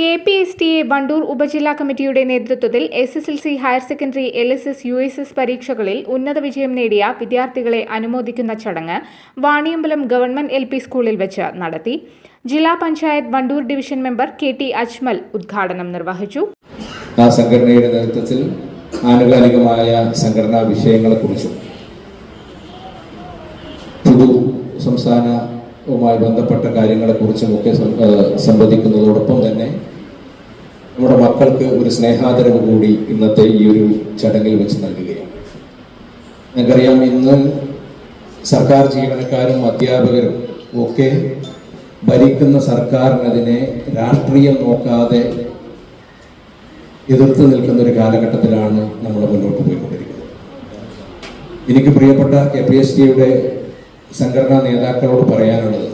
K P S T A Wandoor ഉപജില്ലാ കമ്മിറ്റിയുടെ നേതൃത്വത്തിൽ S S L C higher secondary L S S U S S പരീക്ഷകളിൽ ഉന്നത വിജയം നേടിയ വിദ്യാർത്ഥികളെ അനുമോദിക്കുന്ന ചടങ്ങ് വാണിയമ്പലം ഗവൺമെന്റ് എൽ പി സ്കൂളിൽ വെച്ച് നടത്തി. ജില്ലാ panchayat Wandoor division member K T Ajmal ഉദ്ഘാടനം നിർവഹിച്ചു. സംഘടനയുടെ നേതൃത്വത്തിൽ ആനുകാലികമായ സംഘടനാ വിഷയങ്ങളെക്കുറിച്ചും പൊതു സംസ്ഥാനവുമായി ബന്ധപ്പെട്ട കാര്യങ്ങളെക്കുറിച്ചും ഒക്കെ സം- സംവദിക്കുന്നതോടൊപ്പം തന്നെ നമ്മുടെ മക്കൾക്ക് ഒരു സ്നേഹാദരവ് കൂടി ഇന്നത്തെ ഈ ഒരു ചടങ്ങിൽ വെച്ച് നൽകുകയാണ്. ഞങ്ങൾക്കറിയാം ഇന്ന് സർക്കാർ ജീവനക്കാരും അധ്യാപകരും ഒക്കെ ഭരിക്കുന്ന സർക്കാരിനതിനെ രാഷ്ട്രീയം നോക്കാതെ എതിർത്ത് നിൽക്കുന്ന ഒരു കാലഘട്ടത്തിലാണ് നമ്മൾ മുന്നോട്ട് പോയിക്കൊണ്ടിരിക്കുന്നത്. എനിക്ക് പ്രിയപ്പെട്ട കെ പി എസ് ടിയുടെ സംഘടനാ നേതാക്കളോട് പറയാനുള്ളത്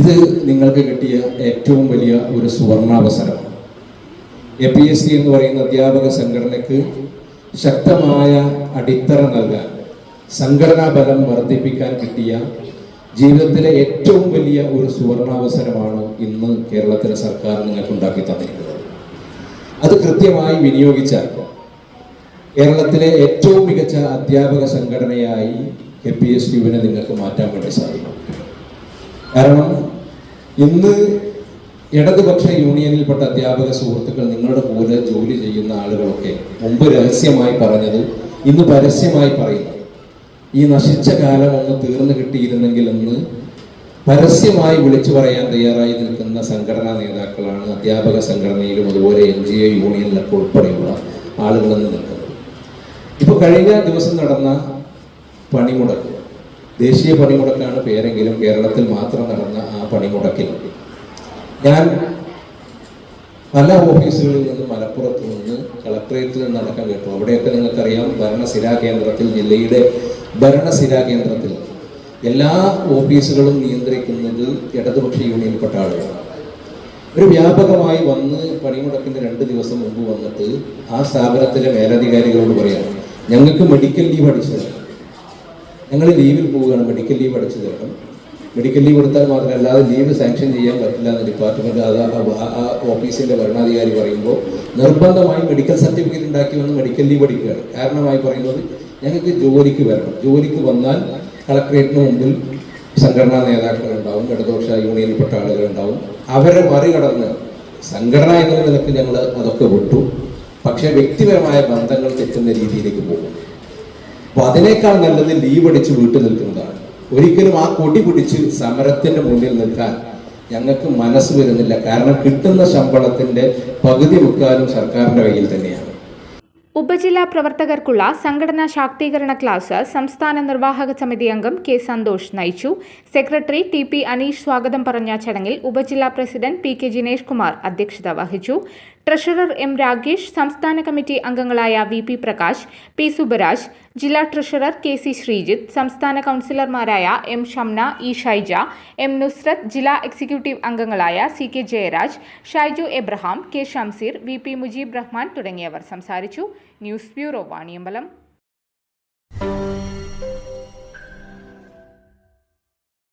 ഇത് നിങ്ങൾക്ക് കിട്ടിയ ഏറ്റവും വലിയ ഒരു സുവർണാവസരമാണ്. എ പി എസ് സി എന്ന് പറയുന്ന അധ്യാപക സംഘടനയ്ക്ക് ശക്തമായ അടിത്തറ നൽകാൻ സംഘടനാ ബലം വർദ്ധിപ്പിക്കാൻ കിട്ടിയ ജീവിതത്തിലെ ഏറ്റവും വലിയ ഒരു സുവർണാവസരമാണ് ഇന്ന് കേരളത്തിലെ സർക്കാർ നിങ്ങൾക്ക് ഉണ്ടാക്കി തന്നിരിക്കുന്നത്. അത് കൃത്യമായി വിനിയോഗിച്ചാൽ കേരളത്തിലെ ഏറ്റവും മികച്ച അധ്യാപക സംഘടനയായി കെ പി എസ് യുവിനെ നിങ്ങൾക്ക് മാറ്റാൻ വേണ്ടി സാധിക്കും. കാരണം ഇന്ന് ഇടതുപക്ഷ യൂണിയനിൽപ്പെട്ട അധ്യാപക സുഹൃത്തുക്കൾ നിങ്ങളുടെ കൂടെ ജോലി ചെയ്യുന്ന ആളുകളൊക്കെ മുമ്പ് രഹസ്യമായി പറഞ്ഞത് ഇന്ന് പരസ്യമായി പറയുന്നു. ഈ നശിച്ച കാലം ഒന്ന് തീർന്നു കിട്ടിയിരുന്നെങ്കിൽ എന്ന് പരസ്യമായി വിളിച്ചു പറയാൻ തയ്യാറായി നിൽക്കുന്ന സംഘടനാ നേതാക്കളാണ് അധ്യാപക സംഘടനയിലും അതുപോലെ എൻ ജി ഒ യൂണിയനിലൊക്കെ ഉൾപ്പെടെയുള്ള ആളുകളെന്ന് നിൽക്കുന്നത്. ഇപ്പൊ കഴിഞ്ഞ ദിവസം നടന്ന പണിമുടക്ക് ദേശീയ പണിമുടക്കാണ് പേരെങ്കിലും കേരളത്തിൽ മാത്രം നടന്ന ആ പണിമുടക്കിൽ. ഞാൻ പല ഓഫീസുകളിൽ നിന്ന് മലപ്പുറത്ത് നിന്ന് കളക്ടറേറ്റിൽ നിന്ന് അടക്കം കേട്ടു. അവിടെയൊക്കെ നിങ്ങൾക്കറിയാം ഭരണസിരാ കേന്ദ്രത്തിൽ ജില്ലയുടെ ഭരണസിരാ കേന്ദ്രത്തിൽ എല്ലാ ഓഫീസുകളും നിയന്ത്രിക്കുന്നത് ഇടതുപക്ഷ യൂണിയൻപ്പെട്ട ആളുകളാണ്. ഒരു വ്യാപകമായി വന്ന് പണിമുടക്കിന്റെ രണ്ട് ദിവസം മുമ്പ് വന്നിട്ട് ആ സ്ഥാപനത്തിലെ മേലധികാരികളോട് പറയാം ഞങ്ങൾക്ക് മെഡിക്കൽ ലീവ് അടിച്ചു തരണം ഞങ്ങൾ ലീവിൽ പോവുകയാണ് മെഡിക്കൽ ലീവ് അടിച്ചു തരണം മെഡിക്കൽ ലീവ് എടുത്താൽ മാത്രമല്ല അല്ലാതെ ലീവ് സാങ്ഷൻ ചെയ്യാൻ പറ്റില്ല എന്ന് ഡിപ്പാർട്ട്മെന്റ് അത് ആ- ഓഫീസിന്റെ ഭരണാധികാരി പറയുമ്പോൾ നിർബന്ധമായി മെഡിക്കൽ സർട്ടിഫിക്കറ്റ് ഉണ്ടാക്കി വന്ന് മെഡിക്കൽ ലീവ് എടുക്കുകയാണ് കാരണമായി പറയുന്നത് ഞങ്ങൾക്ക് ജോലിക്ക് വരണം. ജോലിക്ക് വന്നാൽ കളക്ടറേറ്റിന് മുമ്പിൽ സംഘടനാ നേതാക്കൾ ഉണ്ടാവും ഇടതുപക്ഷ യൂണിയനിൽപ്പെട്ട ആളുകൾ ഉണ്ടാവും അവരെ മറികടന്ന് സംഘടന എന്ന നിലയ്ക്ക് ഞങ്ങൾ അതൊക്കെ വിട്ടു. പക്ഷേ വ്യക്തിപരമായ ബന്ധങ്ങൾ തെറ്റുന്ന രീതിയിലേക്ക് പോകും. അപ്പൊ അതിനേക്കാൾ നല്ലത് ലീവ് അടിച്ച് വീട്ടിൽ നിൽക്കുന്നതാണ്. ഒരിക്കലും ആ കൊടി പിടിച്ച് സമരത്തിന്റെ മുന്നിൽ നിൽക്കാൻ ഞങ്ങൾക്ക് മനസ്സ് വരുന്നില്ല. കാരണം കിട്ടുന്ന ശമ്പളത്തിന്റെ പകുതി മുക്കാലും സർക്കാരിന്റെ കയ്യിൽ തന്നെയാണ്. ഉപജില്ലാ പ്രവർത്തകർക്കുള്ള സംഘടനാ ശാക്തീകരണ ക്ലാസ് സംസ്ഥാന നിർവാഹക സമിതി അംഗം കെ സന്തോഷ് നയിച്ചു. സെക്രട്ടറി ടി പി അനീഷ് സ്വാഗതം പറഞ്ഞ ചടങ്ങിൽ ഉപജില്ലാ president P K Jinesh Kumar അധ്യക്ഷത വഹിച്ചു. ട്രഷറർ എം രാഗേഷ് സംസ്ഥാന കമ്മിറ്റി അംഗങ്ങളായ V P Prakash P Subaraj ജില്ലാ ട്രഷറർ കെ സി ശ്രീജിത്ത് സംസ്ഥാന കൗൺസിലർമാരായ M Shamna E Shaija M Nusrath ജില്ലാ എക്സിക്യൂട്ടീവ് അംഗങ്ങളായ C K Jayaraj Shaiju Abraham K Shamseer V P Mujeeb Rahman തുടങ്ങിയവർ സംസാരിച്ചു. News bureau Vaniyambalam.